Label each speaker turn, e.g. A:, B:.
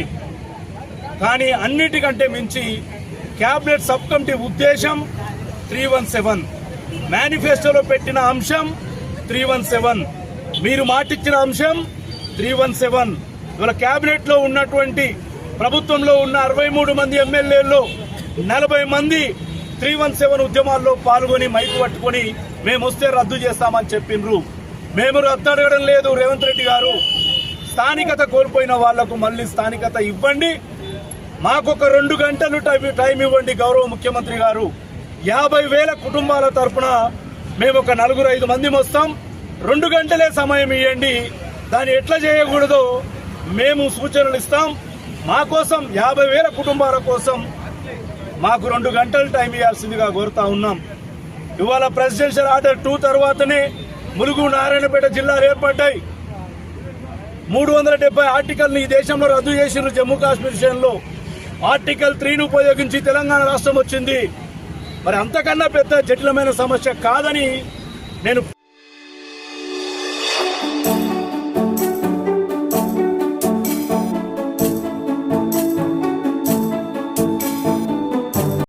A: ఇవ్వండి కానీ అన్నిటికంటే మించి క్యాబినెట్ సబ్ కమిటీ ఉద్దేశం త్రీ వన్ సెవెన్ మేనిఫెస్టోలో పెట్టిన అంశం త్రీ వన్ సెవెన్ మీరు మాటిచ్చిన అంశం త్రీ వన్ సెవెన్ ఇవాళ క్యాబినెట్లో ఉన్నటువంటి ప్రభుత్వంలో ఉన్న అరవై మూడు మంది ఎమ్మెల్యేల్లో నలభై మంది త్రీ వన్ సెవెన్ ఉద్యమాల్లో పాల్గొని మైకు పట్టుకొని మేము వస్తే రద్దు చేస్తామని చెప్పిండ్రు. మేము రద్దు అడగడం లేదు రేవంత్ రెడ్డి గారు. స్థానికత కోల్పోయిన వాళ్ళకు మళ్ళీ స్థానికత ఇవ్వండి. మాకు ఒక రెండు గంటలు టైం టైం ఇవ్వండి గౌరవ ముఖ్యమంత్రి గారు. యాభై వేల కుటుంబాల తరఫున మేము ఒక నలుగురు ఐదు మంది వస్తాం. రెండు గంటలే సమయం ఇవ్వండి దాన్ని ఎట్లా చేయకూడదో మేము సూచనలు ఇస్తాం. మా కోసం యాభై వేల కుటుంబాల కోసం మాకు రెండు గంటలు టైం ఇవ్వాల్సిందిగా కోరుతా ఉన్నాం. ఇవాళ ప్రెసిడెన్షియల్ ఆర్డర్ టూ తర్వాతనే ములుగు నారాయణపేట జిల్లాలు ఏర్పడ్డాయి. మూడు వందల డెబ్బై ఆర్టికల్ని ఈ దేశంలో రద్దు చేసిన జమ్మూ కాశ్మీర్ విషయంలో ఆర్టికల్ త్రీని ఉపయోగించి తెలంగాణ రాష్ట్రం వచ్చింది. మరి అంతకన్నా పెద్ద జటిలమైన సమస్య కాదని నేను